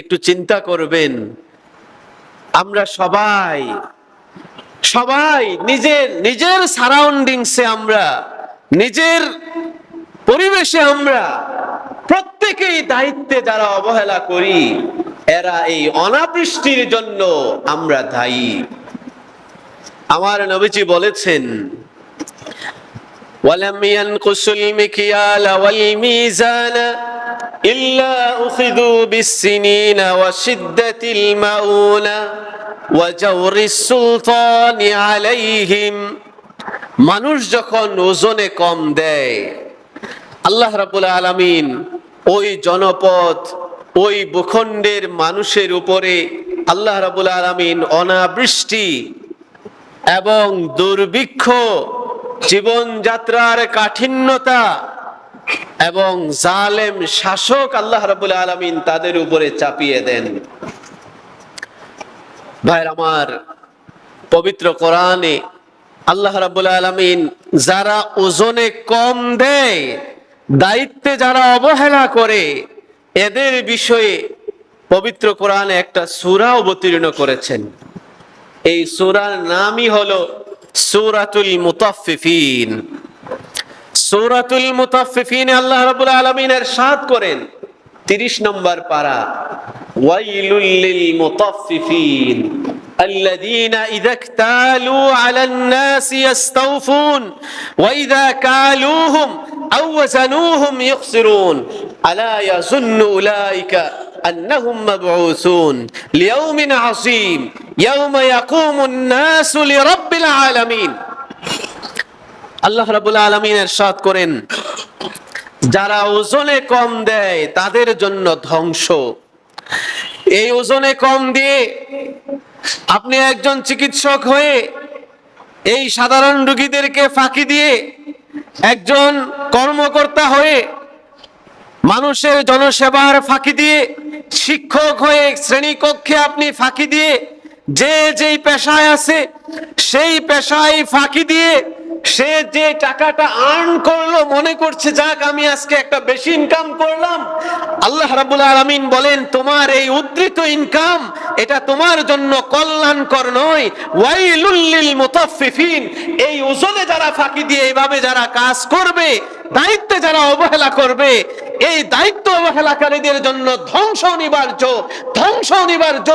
একটু চিন্তা করবেন। আমরা সবাই সবাই নিজের নিজের সারাউন্ডিংসে আমরা, নিজের পরিবেশে আমরা প্রত্যেকেই দায়িত্বে যারা অবহেলা করি, এরা এই অনাবৃষ্টির জন্য আমরা দায়ী। আমার নবীজি বলেছেন, ওয়ালাম ইয়ানকুসুল মিকিয়াল ওয়াল মিজানা إلا أخذوا بالسنين وشدة المؤونة وجور السلطان عليهم মানুষ যখন ওজনে কম দেয় আল্লাহ রাবুল আলামিন ওই জনপদ ওই ভূখণ্ডের মানুষের উপরে আল্লাহ রাবুল আলামিন অনাবৃষ্টি এবং দুর্ভিক্ষ জীবনযাত্রার কাঠিন্যতা এবং জালেম শাসক আল্লাহ রাবুল আলামিন তাদের উপরে চাপিয়ে দেন। ভাইর আমার পবিত্র কোরআনে আল্লাহ রাবুল আলামিন যারা ওজনে কম দেয়, দায়িত্বে যারা অবহেলা করে, এদের বিষয়ে পবিত্র কোরআনে একটা সূরা অবতীর্ণ করেছেন। এই সূরার নামই হলো সূরাতুল মুতাফফিফিন। সূরাতুল মুতাফফিফিন আল্লাহ রাব্বুল আলামিন এরশাদ করেন 30 নম্বর পারা ওয়াইলুল লিল মুতাফফিফিন الذين إذا اكتالوا على الناس يستوفون وإذا كالوهم أو وزنوهم يخسرون ألا يظن أولئك أنهم مبعوثون ليوم عظيم يوم يقوم الناس لرب العالمين আল্লাহ রাবুল আলমিন এরশাদ করেন, যারা ওজনে কম দেয় তাদের জন্য ধ্বংস। এই ওজনে কম দিয়ে আপনি একজন চিকিৎসক হয়ে এই সাধারণ রুগীদেরকে ফাঁকি দিয়ে একজন কর্মকর্তা হয়ে মানুষের জনসেবার ফাঁকি দিয়ে শিক্ষক হয়ে শ্রেণীকক্ষে আপনি ফাঁকি দিয়ে যে যেই পেশায় আছে সেই পেশায় ফাঁকি দিয়ে সে যে টাকাটা আর্ন করল, মনে করছে, যাক, আমি আজকে একটা বেশি ইনকাম করলাম। আল্লাহ রাবুল আলমিন বলেন, তোমার এই উদ্ধৃত ইনকাম এটা তোমার জন্য কল্যাণকর নয়। এই ওজনে যারা ফাঁকি দিয়ে এইভাবে যারা কাজ করবে, দায়িত্বে যারা অবহেলা করবে, এই দায়িত্ব অবহেলাকারীদের জন্য ধ্বংস অনিবার্য ধ্বংস অনিবার্য,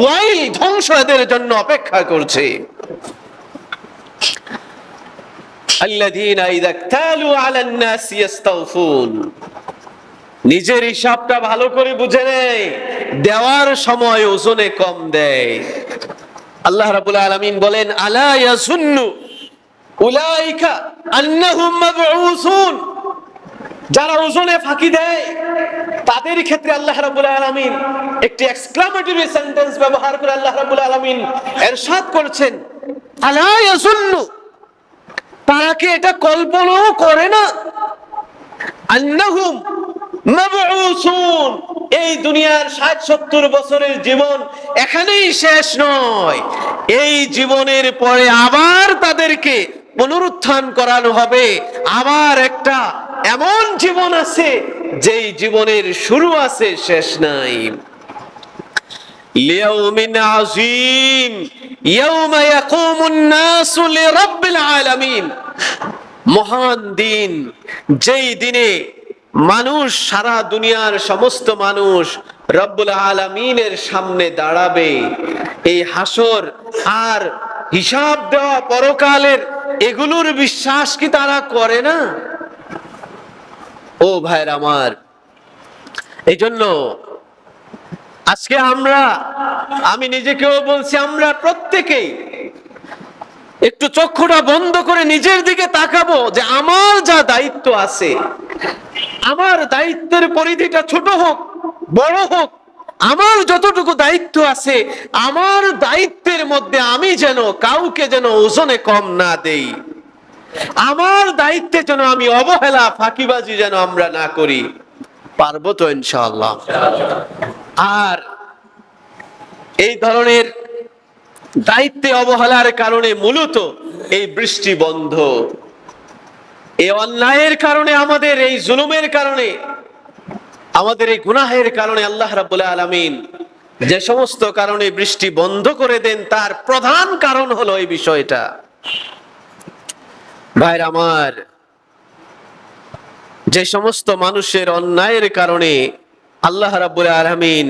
ওয়াইল ধ্বংস এদের জন্য অপেক্ষা করছে। নিজের হিসাবটা ভালো করে বুঝে নেয়, দেওয়ার সময় ওজনে কম দেয়। আল্লাহ রাবুল আলমিন বলেন, আলা ইয়াসুন্নু উলাইকা আন্নাহুম মাবউসুন। যারা ওজনে ফাঁকি দেয়, তাদের ক্ষেত্রে আল্লাহ রাবুল আলমিন একটি এক্সক্লামেটরি সেন্টেন্স ব্যবহার করে আল্লাহ রাবুল আলমিন এরশাদ করছেন, আলা ইয়াসুন্নু তারা এটা কল্পনাও করে না। এই দুনিয়ার ষাট সত্তর বছরের জীবন এখানেই শেষ নয়। এই জীবনের পরে আবার তাদেরকে পুনরুত্থান করানো হবে। আবার একটা এমন জীবন আছে, যেই জীবনের শুরু আছে, শেষ নাই। লিয়াউমিন আযীম, ইয়াউমা ইয়াকুমুন নাসু লিরাব্বিল আলামিন। মহান দিন, যেই দিনে মানুষ সারা দুনিয়ার সমস্ত মানুষ রব্বুল আলামিনের সামনে দাঁড়াবে, এই হাসর আর হিসাব দেওয়া পরকালের এগুলোর বিশ্বাস কি তারা করে না? ও ভাইরা আমার এই জন্য আজকে আমরা, আমি নিজেকেও বলছি, আমরা প্রত্যেকেই একটু চক্ষুটা বন্ধ করে নিজের দিকে তাকাবো যে আমার যা দায়িত্ব আছে, আমার দায়িত্বের পরিধিটা ছোট হোক, বড় হোক, আমার যতটুকু দায়িত্ব আছে, আমার দায়িত্বের মধ্যে আমি যেন কাউকে যেন ওজনে কম না দেই, আমার দায়িত্বে যেন আমি অবহেলা, ফাঁকিবাজি যেন আমরা না করি, পারব তো ইনশাআল্লাহ। আর এই ধরনের দায়িত্বে অবহেলার কারণে মূলত এই বৃষ্টি বন্ধ। এই অন্যায়ের কারণে, আমাদের এই জুলুমের কারণে, আমাদের এই গুনাহের কারণে আল্লাহ রাব্বুল আলামিন যে সমস্ত কারণে বৃষ্টি বন্ধ করে দেন, তার প্রধান কারণ হলো এই বিষয়টা। ভাইর আমার, যে সমস্ত মানুষের অন্যায়ের কারণে আল্লাহ রাব্বুল আলামিন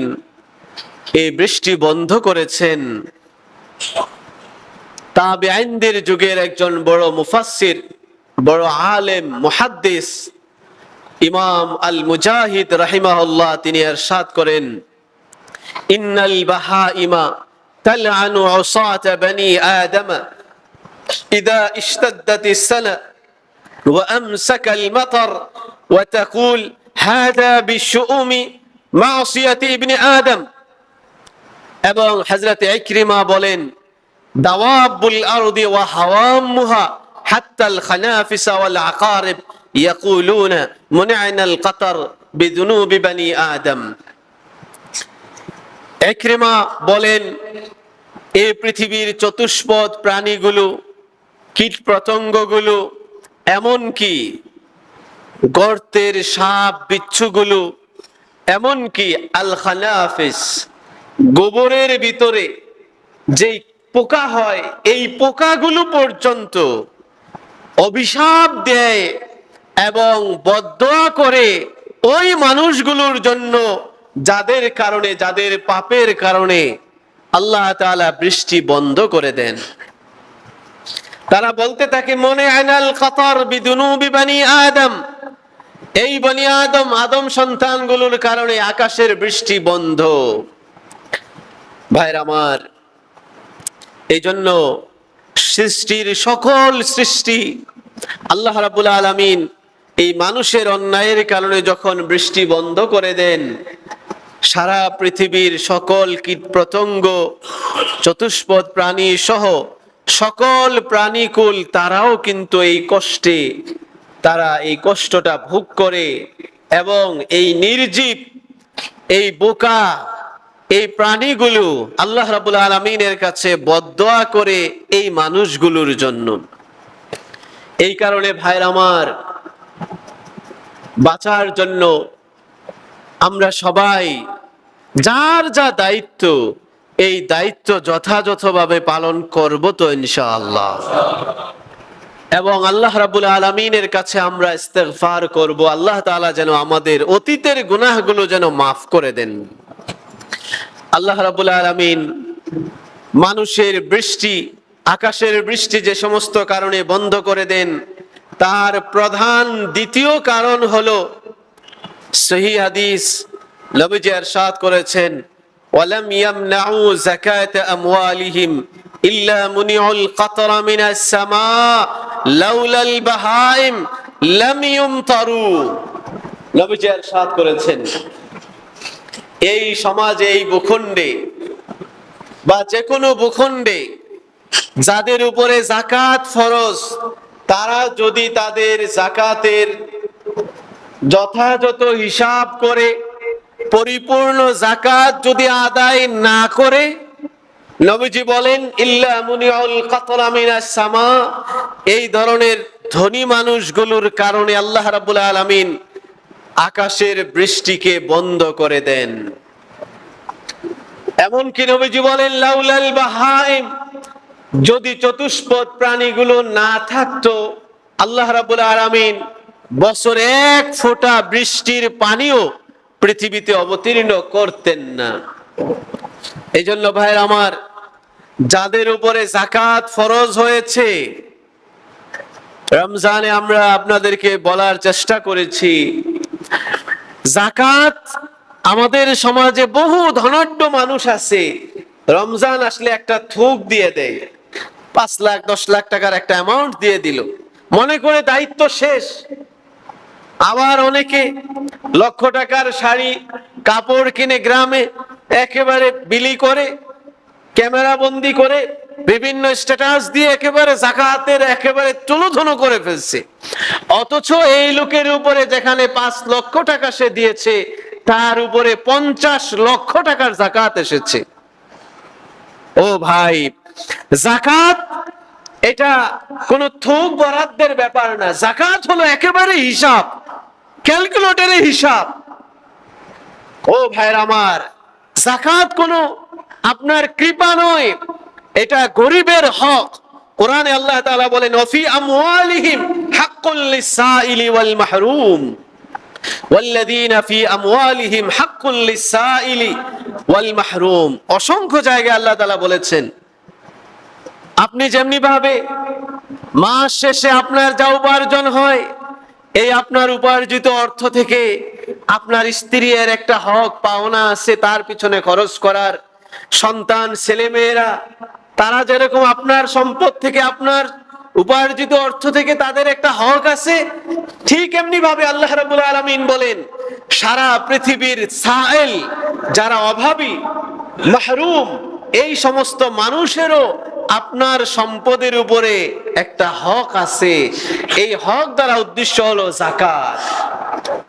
এই বৃষ্টি বন্ধ করেছেন তাবেঈনদের যুগের একজন বড় মুফাসসির বড় আলেম মুহাদ্দিস ইমাম আল মুজাহিদ রাহিমাহুল্লাহ তিনি ارشاد করেন ইন্নাল বাহাইমা তালআনু উসাত বনি আদম إذا اشتدت السنة وأمسك المطر وتقول هذا بالشؤم মাসিয়াতি ইবনে আদম। এবং হযরতে ইকরিমা বলেন, দাওয়াবুল আরদি ওয়া হাওয়ামুহা হাত্তা আল খানাফিস ওয়াল আকারিব ইয়াকুলুনা মুনিআনা আল কাতার বিযুনুবি বানি আদম। ইকরিমা বলেন এই পৃথিবীর চতুষ্পদ প্রাণীগুলো, কীট পতঙ্গগুলো, এমনকি গর্তের সাপ বিচ্ছুগুলো এমনকি আল খানাফিস গোবরের ভিতরে যেই পোকা হয়, এই পোকাগুলো পর্যন্ত অভিশাপ দেয় এবং বদয়া করে ওই মানুষগুলোর জন্য যাদের কারণে, যাদের পাপের কারণে আল্লাহ বৃষ্টি বন্ধ করে দেন। তারা বলতে থাকে, মনে আনাল কতর বিদুনুবি বানি আদম। এই বনি আদম আদম সন্তানগুলোর কারণে আকাশের বৃষ্টি বন্ধ। ভাইর আমার এই জন্য সৃষ্টির সকল সৃষ্টি আল্লাহ রাবুল আলমিন এই মানুষের অন্যায়ের কারণে যখন বৃষ্টি বন্ধ করে দেন, সারা পৃথিবীর সকল কীট পতঙ্গ, চতুষ্পদ প্রাণী সহ সকল প্রাণীকুল তারাও কিন্তু এই কষ্টে তারা এই কষ্টটা ভোগ করে এবং এই নির্জীব, এই বোকা, এই প্রাণীগুলো আল্লাহ রাবুল আলমিনের কাছে বদয়া করে এই মানুষগুলোর জন্য। এই কারণে ভাইর আমার, বাঁচার জন্য আমরা সবাই যার যা দায়িত্ব, এই দায়িত্ব যথাযথভাবে পালন করব তো ইনশাআল্লাহ। এবং আল্লাহ রাবুল আলমিনের কাছে আমরা ইস্তেফার করব। আল্লাহ তালা যেন আমাদের অতীতের গুনাহগুলো যেন মাফ করে দেন। আল্লাহ রাবুল আলমিন মানুষের বৃষ্টি, আকাশের বৃষ্টি যে সমস্ত কারণে বন্ধ করে দেন, তার প্রধান দ্বিতীয় কারণ হল সহি হাদিস আর সাদ করেছেন, ওয়ালাম ইয়ামনাউ যাকাত আমওয়ালিহিম إلا منعوا القطر من السماء لولا البهائم لم يمطروا নবীজি ارشاد করেছেন এই সমাজে এই ভূখণ্ডে বা যে কোনো ভূখণ্ডে যাদের উপরে জাকাত ফরজ তারা যদি তাদের জাকাতের যথাযথ হিসাব করে পরিপূর্ণ জাকাত যদি আদায় না করে নবীজি বলেন, ইল্লা মুনিউল এই ধরনের ধনী মানুষগুলোর কারণে আল্লাহ রাব্বুল আলামিন আকাশের বৃষ্টিকে বন্ধ করে দেন। এমনকি নবীজি বলেন, লাউলাল বাহাইম যদি চতুষ্পদ প্রাণীগুলো না থাকতো, আল্লাহ রাবুল আলামিন বছর এক ফোঁটা বৃষ্টির পানিও পৃথিবীতে অবতীর্ণ করতেন না। এই জন্য ভাইয়ের আমার, যাদের উপরে জাকাত ফরজ হয়েছে, রমজানে আমরা আপনাদেরকে বলার চেষ্টা করেছি জাকাত আমাদের সমাজে বহু ধনাঢ্য মানুষ আছে, রমজান আসলে একটা থুক দিয়ে দেয়, পাঁচ লাখ, দশ লাখ টাকার একটা অ্যামাউন্ট দিয়ে দিল। মনে করে দায়িত্ব শেষ। আবার অনেকে লক্ষ টাকার শাড়ি, কাপড় কিনে গ্রামে একেবারে বিলি করে, ক্যামেরা বন্দি করে, বিভিন্ন স্ট্যাটাস দিয়ে একেবারে জাকাতের একেবারে তুলোধনো করে ফেলছে। অথচ এই লোকের উপরে যেখানে পাঁচ লক্ষ টাকা সে দিয়েছে, তার উপরে পঞ্চাশ লক্ষ টাকার জাকাত এসেছে। ও ভাই, জাকাত এটা কোন থোক বরাদ্দের ব্যাপার না। জাকাত হলো একেবারে হিসাব, ক্যালকুলেটরের হিসাব। ও ভাইয়ের আমার জাকাত কোনো আপনার কৃপা নয় এটা গরিবের হক কোরআনে আল্লাহ তাআলা বলেন ওফি আমওয়ালিহিম হাক্কুল লিসাইলি ওয়াল মাহরুম والذين في أموالهم حق للسائل والمحروم অসংখ্য জায়গায় আল্লাহ তাআলা বলেছেন আপনি যেমনি ভাবে মাস শেষে আপনার যা উপার্জন হয় এই আপনার উপার্জিত অর্থ থেকে আপনার স্ত্রীর একটা হক, পাওনা আছে, তার পিছনে খরচ করার। সন্তান, ছেলেমেয়েরা, তারা যেরকম আপনার সম্পদ থেকে, আপনার উপার্জিত অর্থ থেকে তাদের একটা হক আছে, ঠিক এমনি ভাবে আল্লাহ রাব্বুল আলামিন বলেন, সারা পৃথিবীর সাইল যারা অভাবী, মাহরুম, এই সমস্ত মানুষেরও আপনার সম্পদের উপরে একটা হক আছে। এই হক দ্বারা উদ্দেশ্য হলো জাকাত